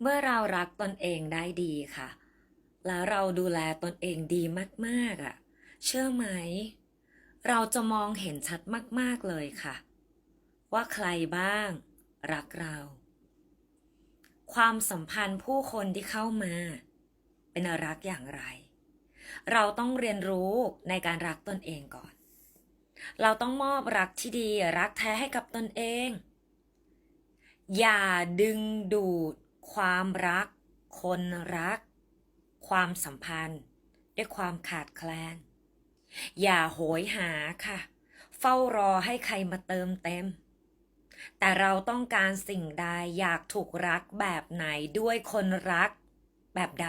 เมื่อเรารักตนเองได้ดีค่ะ แล้วเราดูแลตนเองดีมากๆอะ เชื่อไหม เราจะมองเห็นชัดมากๆเลยค่ะ ว่าใครบ้าง รักเรา ความสัมพันธ์ผู้คนที่เข้ามา เป็นรักอย่างไร เราต้องเรียนรู้ในการรักตนเองก่อน เราต้องมอบรักที่ดีรักแท้ให้กับตนเอง อย่าดึงดูด ความรัก คนรัก ความสัมพันธ์ ด้วยความขาดแคลน อย่าโหยหาค่ะ เฝ้ารอให้ใครมาเติมเต็ม แต่เราต้องการสิ่งใดอยากถูกรักแบบไหนด้วยคนรักแบบใด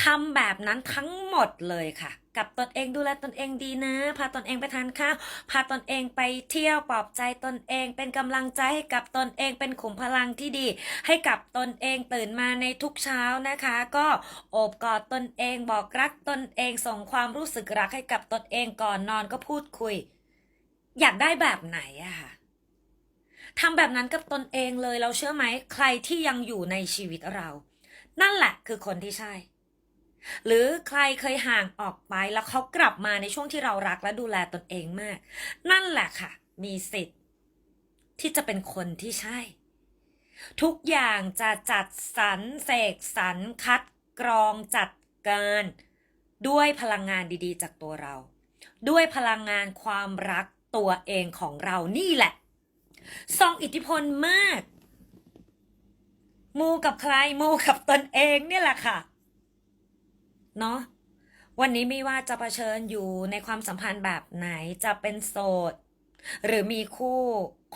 ทำแบบนั้นทั้งหมดเลยค่ะ กับตนเองดูแลตนเองดีนะ พาตนเองไปทานข้าวพาตนเองไปเที่ยวปลอบใจตนเอง เป็นกำลังใจให้กับตนเองเป็นขุมพลังที่ดี ให้กับตนเองตื่นมาในทุกเช้านะคะ ก็โอบกอดตนเองบอกรักตนเองส่งความรู้สึกรักให้กับตนเองก่อนนอนก็พูดคุย อยากได้แบบไหนอะค่ะทำแบบนั้นกับตนเองเลยเราเชื่อไหมใครที่ยังอยู่ในชีวิตเรา นั่นแหละคือคนที่ใช่ หรือใครเคยห่างออกไปแล้วเขากลับมาในช่วงที่เรารักและดูแลตนเองมาก นั่นแหละค่ะ มีสิทธิ์ ที่จะเป็นคนที่ใช่ ทุกอย่างจะจัดสรรเสกสรรคัดกรองจัดการ ด้วยพลังงานดีๆ จากตัวเรา ด้วยพลังงานความรักตัวเองของเรานี่แหละทรงอิทธิพลมาก มูกับใครมูกับตนเองเนี่ยแหละค่ะ เนาะวันนี้ไม่ว่าจะะเผชิญอยู่ในความสัมพันธ์แบบไหนจะเป็นโสด หรือมีคู่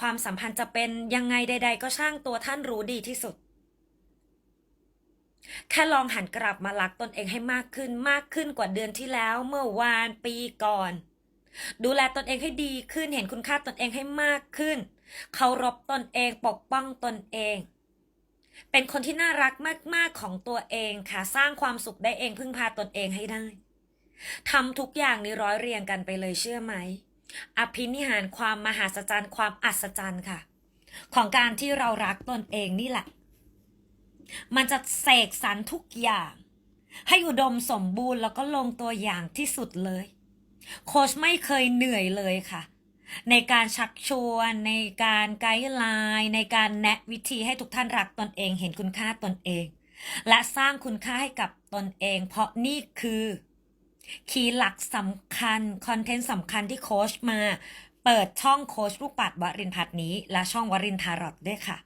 ความสัมพันธ์จะเป็นยังไงใด ๆ ก็ช่างตัวท่านรู้ดีที่สุด แค่ลองหันกลับมารักตนเองให้มากขึ้นมากขึ้นกว่าเดือนที่แล้วเมื่อวานปีก่อน ดูแลตนเองให้ดีขึ้นเห็นคุณค่าตนเองให้มากขึ้นเคารพตนเองปกป้องตนเอง เป็นคนที่น่ารักมาก ๆ ของตัวเองค่ะ สร้างความสุขได้เองพึ่งพาตนเองให้ได้ทำทุกอย่างนี้ร้อยเรียงกันไปเลยเชื่อไหม อภินิหารความมหาศจรรย์ความอัศจรรย์ค่ะ ของการที่เรารักตนเองนี่แหละ มันจะเสกสรรทุกอย่าง ให้อุดมสมบูรณ์แล้วก็ลงตัวอย่างที่สุดเลย โค้ชไม่เคยเหนื่อยเลยค่ะ ในการชักชวน ในการไกด์ไลน์ในการแนะวิธีให้ทุกท่านรักตนเอง เห็นคุณค่าตนเอง และสร้างคุณค่าให้กับตนเอง เพราะนี่คือคีย์หลักสำคัญ คอนเทนต์สำคัญที่โค้ชมา เปิดช่องโค้ชลูกปัดวรินพัฒนี้ และช่องวรินทารอดด้วยค่ะ